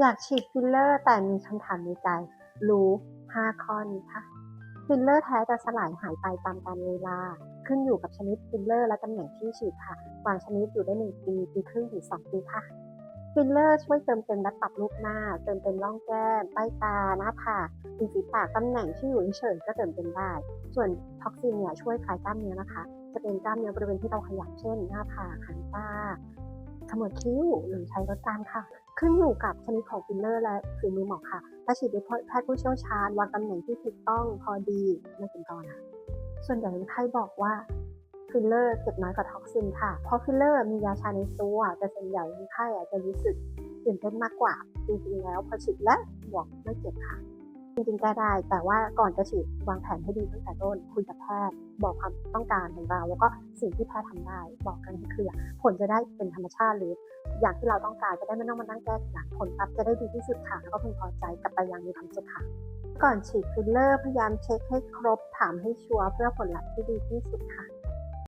อยากฉีดฟิลเลอร์แต่มีคำถามในใจ รู้ 5 ข้อนี้ค่ะ ฟิลเลอร์แท้จะสลายหายไปตามกาลเวลา ขึ้นอยู่กับชนิดฟิลเลอร์และตำแหน่งที่ฉีดค่ะ บางชนิดอยู่ได้ 1 ปี ปีครึ่งถึง2ปีค่ะ ฟิลเลอร์ช่วยเติมเต็มและปรับรูปหน้า เติมเต็มร่องแก้ม ใต้ตา หน้าผากริมฝีปากตำแหน่งที่อยู่เฉยๆก็เติมเต็มได้ ส่วนท็อกซินเนี่ยช่วยคลายกล้ามเนื้อนะคะ จะเป็นกล้ามเนื้อบริเวณที่เราขยับเช่น หน้าผากหางตา ขมวดคิ้วหรือใช้ลดกรามค่ะ ขึ้นอยู่กับชนิดของฟิลเลอร์และฝีมือหมอค่ะ ถ้าฉีดโดยแพทย์ผู้เชี่ยวชาญวางตำแหน่งที่ถูกต้องพอดีไม่เป็นตอนค่ะส่วนใหญ่คนไข้บอกว่าฟิลเลอร์เจ็บน้อยกว่าท็อกซินค่ะ เพราะฟิลเลอร์มียาชาในตัวแต่ส่วนใหญ่คนไข้อาจจะรู้สึกตื่นเต้นมากกว่าจริงๆแล้วพอฉีดแล้วบอกไม่เจ็บค่ะ จริงๆแก้ได้ แต่ว่าก่อนจะฉีดวางแผนให้ดีตั้งแต่ต้น คุยกับแพทย์ บอกความต้องการของเรา แล้วก็สิ่งที่แพทย์ทำได้ บอกกันให้เคลียร์ผลจะได้เป็นธรรมชาติหรือ อย่างที่เราต้องการจะได้ไม่ต้องมานั่งแก้ทีหลังผลลัพธ์จะได้ดีที่สุดค่ะ แล้วก็พึงพอใจกลับไปอยังมีความสุขค่ะก่อนฉีดฟิลเลอร์พยายามเช็คให้ครบถามให้ชัวร์เพื่อผลลัพธ์ที่ดีที่สุดค่ะ